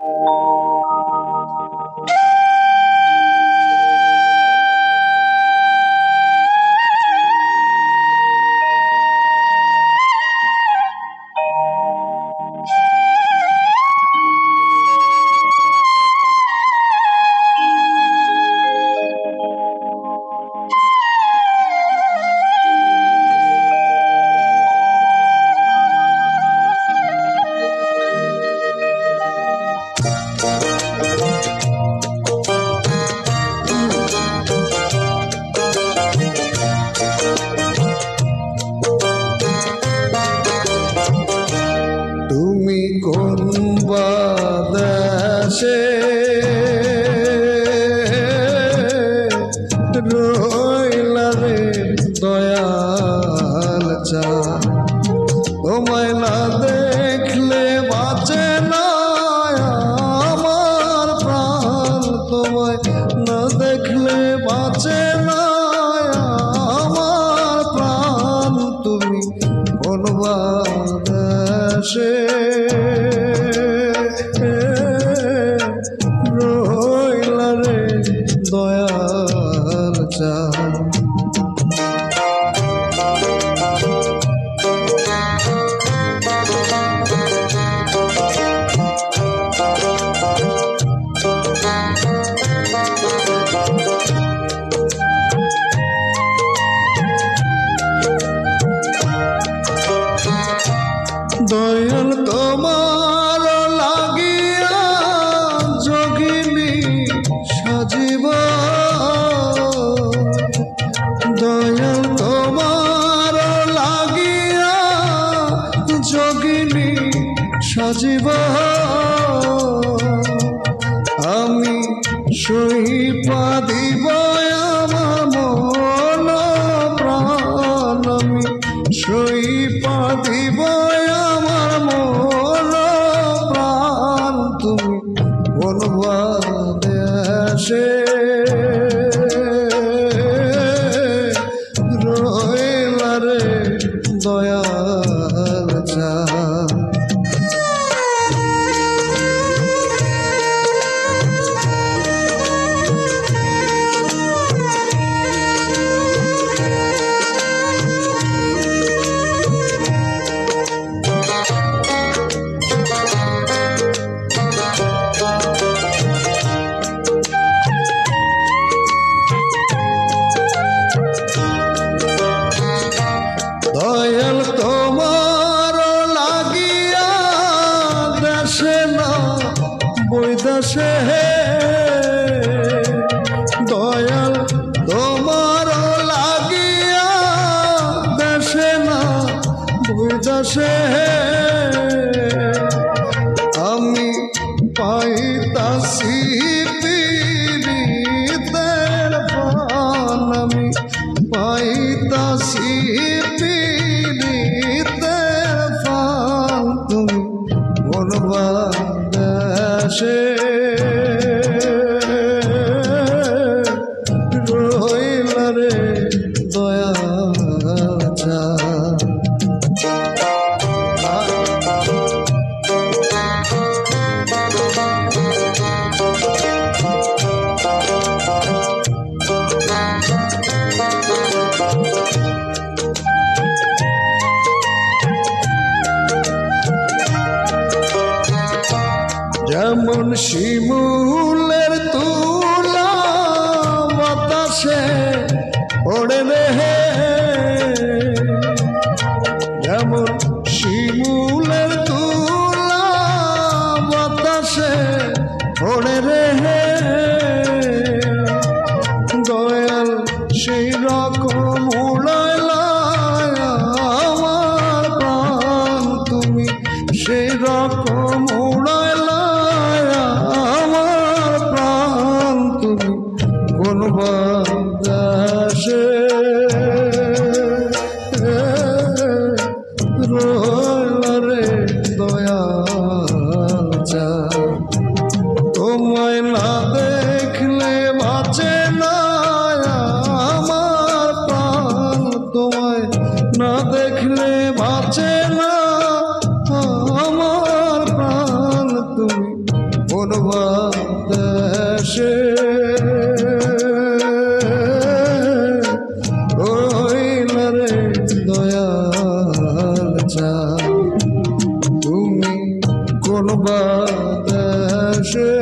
you তুমি কোন বাদাসে দয়াল চা? তোমায় না না দেখলে বাঁচে না আমার প্রাণ তুমি কোন বাদাসে রে দয়াল চা দয়াল তোমার লাগিয়া যোগিনী সাজিব। দয়াল তোমার লাগিয়া যোগিনী সাজিব। আমি সহিপা দিব বৈদাসে হে আমি পাইতাছি পীড়িতের পান আমি পাইতাছি শিমুলের তুলা বাতাসে ওড়ে দেহে যেমন শিমুলের তুলা বাতাসে ওড়ে রে বাতাসে রে চা তোমায় না দেখলে না তোমায় না দেখলে বাঁচে je